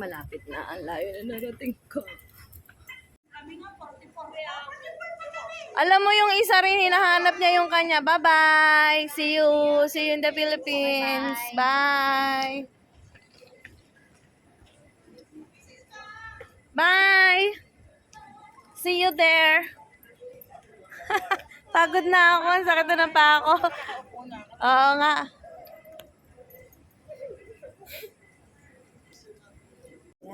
malapit na. Ang layo na narating ko. Alam mo yung isa rin hinahanap niya yung kanya. Bye-bye. See you. See you in the Philippines. Bye. Bye. See you there. Pagod na ako. Ang sakit na pa ako. Oo nga.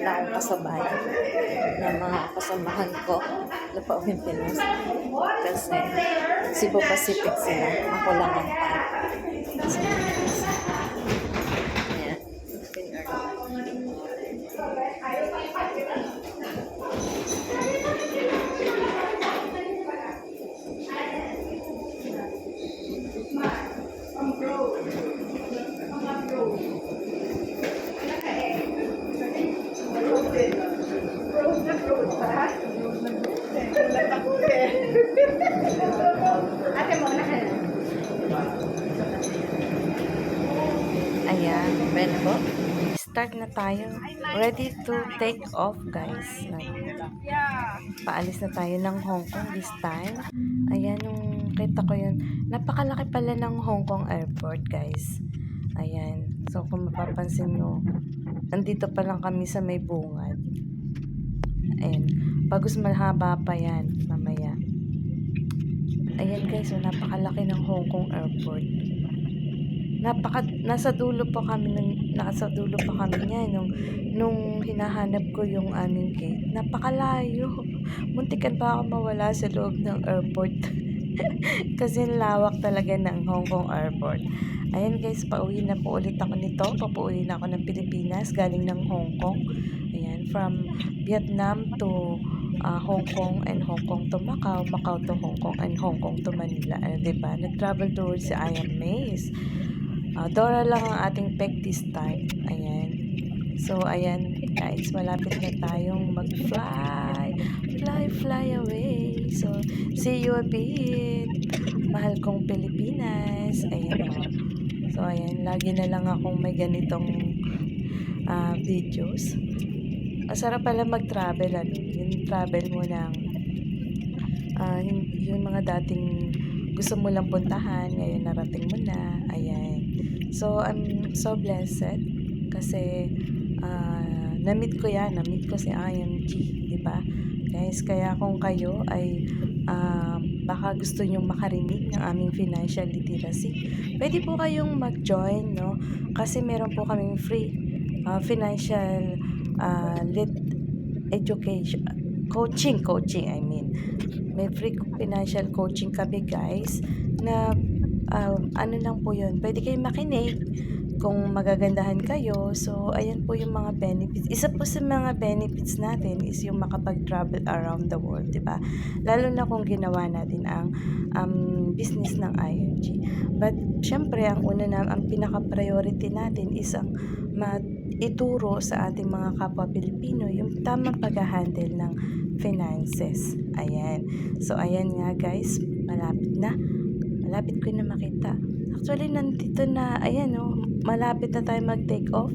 Wala akong kasabay ng mga kasamahan ko na pauwing Pinas. Kasi Cebu Pacific sila. Ako lang ang part. So, Start na tayo. Ready to take off, guys. Paalis na tayo ng Hong Kong this time. Ayan, yung kita ko yun. Napakalaki pala ng Hong Kong airport, guys. Ayan. So, kung mapapansin nyo, andito pa lang kami sa may bungad. Ayan. Bagus malhaba pa yan, mamaya. Ayan guys, so napakalaki ng Hong Kong airport napaka nasa dulo pa kami ng nasa dulo pa kami niya nung nung hinahanap ko yung aming gate napakalayo muntikan pa ako mawala sa loob ng airport kasi lawak talaga ng Hong Kong airport ayan guys pauwi na po ulit ako nito papauwi na ako ng Pilipinas galing ng Hong Kong ayan from Vietnam to ah, Hong Kong and Hong Kong to Macau, Macau to Hong Kong and Hong Kong to Manila. Ano, 'di ba? Nag-travel towards si I am Maze. Ah, Dora lang ang ating peg this time. Ayan. So, ayan, guys, malapit na tayong mag-fly. Fly, fly away. So, see you a bit. Mahal kong Pilipinas. Ayan, o. So, ayan, lagi na lang akong may ganitong ah, videos. Masarap pala mag-travel, ano, yung travel mo ng ah, yung, yung mga dating gusto mo lang puntahan, ngayon narating mo na, ayan. So, I'm so blessed kasi ah, na-meet ko yan, na-meet ko si IMG, di ba? Guys, kaya kung kayo ay ah, baka gusto nyo makarinig ng aming financial literacy, pwede po kayong mag-join, no? Kasi meron po kaming free ah, financial ah, lit education, coaching, coaching, I mean. May free financial coaching kami, guys, na ah, ano lang po yun, pwede kayong makinig kung magagandahan kayo. So, ayan po yung mga benefits. Isa po sa mga benefits natin is yung makapag-travel around the world, di ba? Lalo na kung ginawa natin ang um, business ng ING. But, syempre, ang una na, ang pinaka-priority natin is ang ma- ituro sa ating mga kapwa Pilipino yung tamang pag-handle ng finances. Ayan. So, ayan nga guys, malapit na. Malapit ko na makita. Actually, nandito na, ayan oh, malapit na tayo mag-take off.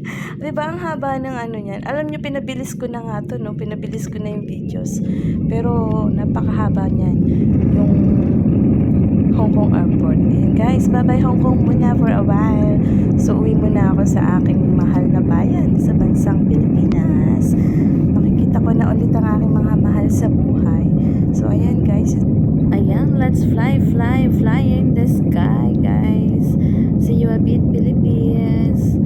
'Di ba ang haba ng ano niyan? Alam niyo pinabilis ko na nga 'to, no. Pinabilis ko na yung videos. Pero napakahaba niyan yung Hong Kong Airport. Ayan guys, bye-bye Hong Kong muna for a while. So uwi muna ako sa aking mahal na bayan sa bansang Pilipinas. Makikita ko na ulit ang aking mga mahal sa buhay. So ayan guys. Ayan, let's fly, fly, fly in the sky guys. See you a bit Philippines.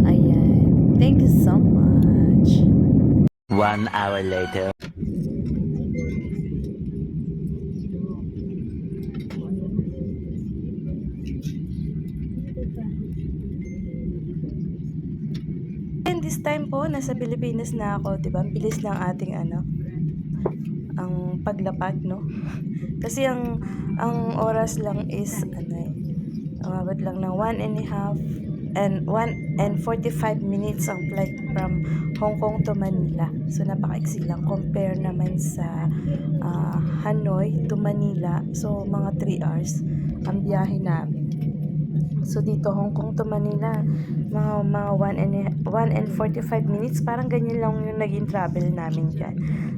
Ayan. Thank you so much. One hour later. And this time po, nasa Pilipinas na ako, di ba? Ang bilis ng ating ano, ang paglapag, no? Kasi ang ang oras lang is ano eh, umabot lang ng 1 and a half and 1 and 45 minutes ang flight from Hong Kong to Manila. So napakaiksi lang compare naman sa ah, Hanoi to Manila. So mga 3 hours ang biyahe namin. So dito Hong Kong to Manila, mga mga 1 and a- 1 and 45 minutes, parang ganyan lang yung naging travel namin diyan.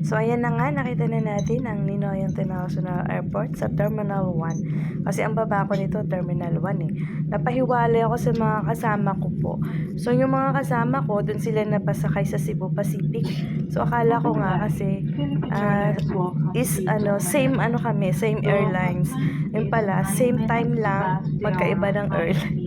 So ayan na nga, nakita na natin ang Ninoy International Airport sa Terminal 1. Kasi ang baba ko nito Terminal 1 eh. Napahiwalay ako sa mga kasama ko po. So yung mga kasama ko, dun sila napasakay sa Cebu Pacific. So akala ko nga kasi ah, is ano, same ano kami, same airlines. Yung pala, same time lang, magkaiba ng airlines.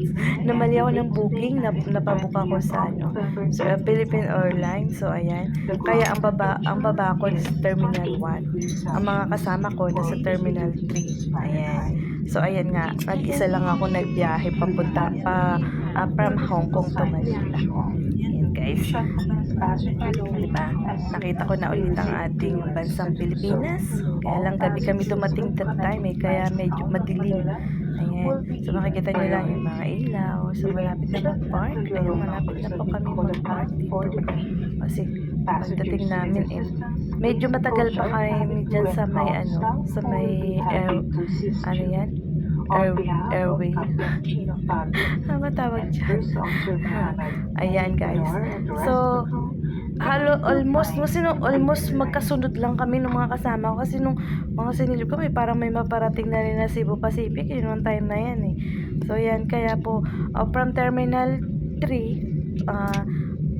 Namali ako ng booking, na, napabook ako sa ano, so uh, Philippine Airlines. So ayan. Kaya ang baba, ang baba ko is Terminal 1. Ang mga kasama ko nasa Terminal 3. Ayan. So ayan nga, nag-isa lang ako nagbiyahe papunta pa ah, from Hong Kong to Manila. Ayan guys. Diba? Nakita ko na ulit ang ating bansang Pilipinas. Kaya lang gabi kami dumating that time eh, kaya medyo madilim. Ayan. So makikita nyo lang yung mga ilaw. So malapit na mag-park. Ayun, malapit na po kami mag-park dito. Kasi pagdating namin eh, medyo matagal pa kami dyan sa may ano, sa may air, ano yan? Air, airway. Ano tawag dyan? Ayan guys. So, halo almost no sino almost magkasunod lang kami ng mga kasama ko kasi nung mga sinilip ko may parang may maparating na rin na Cebu Pacific yun yung time na yan eh. So yan kaya po uh, from terminal 3 ah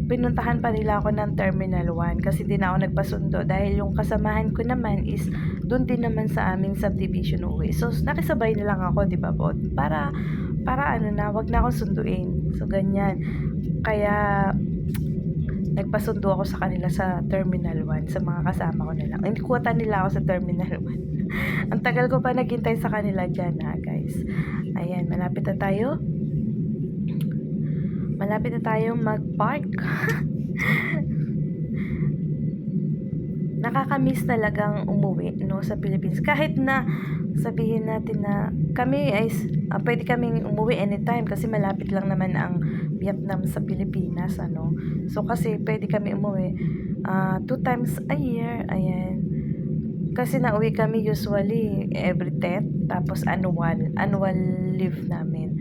pinuntahan pa nila ako ng terminal 1 kasi di na ako nagpasundo dahil yung kasamahan ko naman is doon din naman sa aming subdivision uwi. So nakisabay na lang ako di ba po? Para para ano na wag na akong sunduin. So ganyan. Kaya nagpasundo ako sa kanila sa Terminal 1 sa mga kasama ko lang. Hindi kuwata nila ako sa Terminal 1. Ang tagal ko pa naghintay sa kanila dyan ha guys. Ayan, malapit na tayo. Malapit na tayo mag-park. Nakakamiss talagang umuwi no sa Philippines. Kahit na sabihin natin na kami ay ah, pwede kaming umuwi anytime kasi malapit lang naman ang Vietnam sa Pilipinas ano. So kasi pwede kami umuwi ah, two times a year. Ayan. Kasi nauwi kami usually every 10 tapos annual annual leave namin.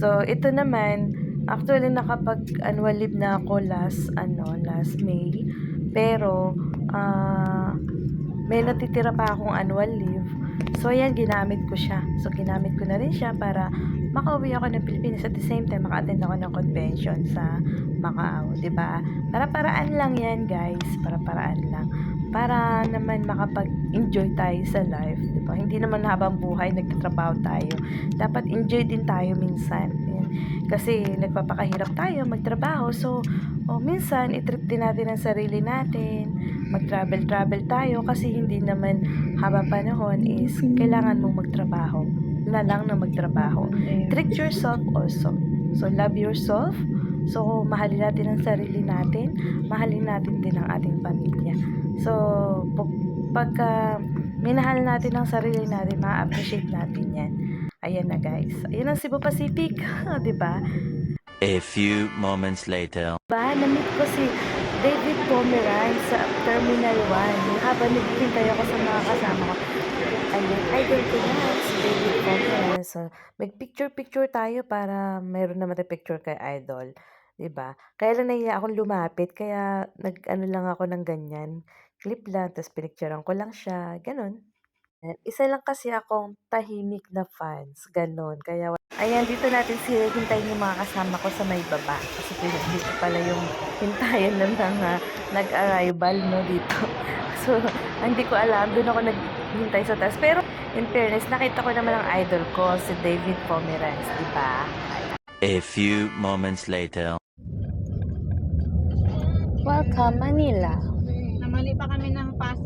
So ito naman actually nakapag annual leave na ako last ano last May pero ah may natitira pa akong annual leave. So, ayan, ginamit ko siya. So, ginamit ko na rin siya para makauwi ako ng Pilipinas at the same time maka-attend ako ng convention sa Macau, 'di ba? Para-paraan lang 'yan, guys. Para-paraan lang. Para naman makapag-enjoy tayo sa life, 'di ba? Hindi naman habang buhay nagtatrabaho tayo. Dapat enjoy din tayo minsan. Kasi nagpapakahirap tayo magtrabaho. So, oh, minsan i-treat din natin ang sarili natin. Mag-travel-travel tayo kasi hindi naman habang panahon is kailangan mong magtrabaho na lang na magtrabaho. Treat yourself also. So, love yourself. So, mahalin natin ang sarili natin. Mahalin natin din ang ating pamilya. So, pag, pagka minahal natin ang sarili natin, ma-appreciate natin yan. Ayan na guys. Ayan ang Cebu Pacific. di ba? A few moments later. Ba, na-meet ko si David Pomeran sa Terminal 1. Habang naghihintay ako sa mga kasama ko. Ayun, idol ko na si David Pomeran. So, mag-picture-picture tayo para mayroon naman tayo picture kay Idol. 'Di ba? Kaya lang nahiya akong lumapit, kaya nag-ano lang ako ng ganyan. Clip lang, tapos pinicturean ko lang siya. Ganon. Isa lang kasi akong tahimik na fans. Ganon. Kaya, ayan, dito natin si hintayin yung mga kasama ko sa may baba. Kasi dito pala yung hintayan ng mga nag-arrival, no, dito. So, hindi ko alam. Doon ako naghintay sa taas. Pero, in fairness, nakita ko naman ang idol ko, si David Pomeranz, di ba? A few moments later. Welcome, Manila. Namali pa kami ng pasok.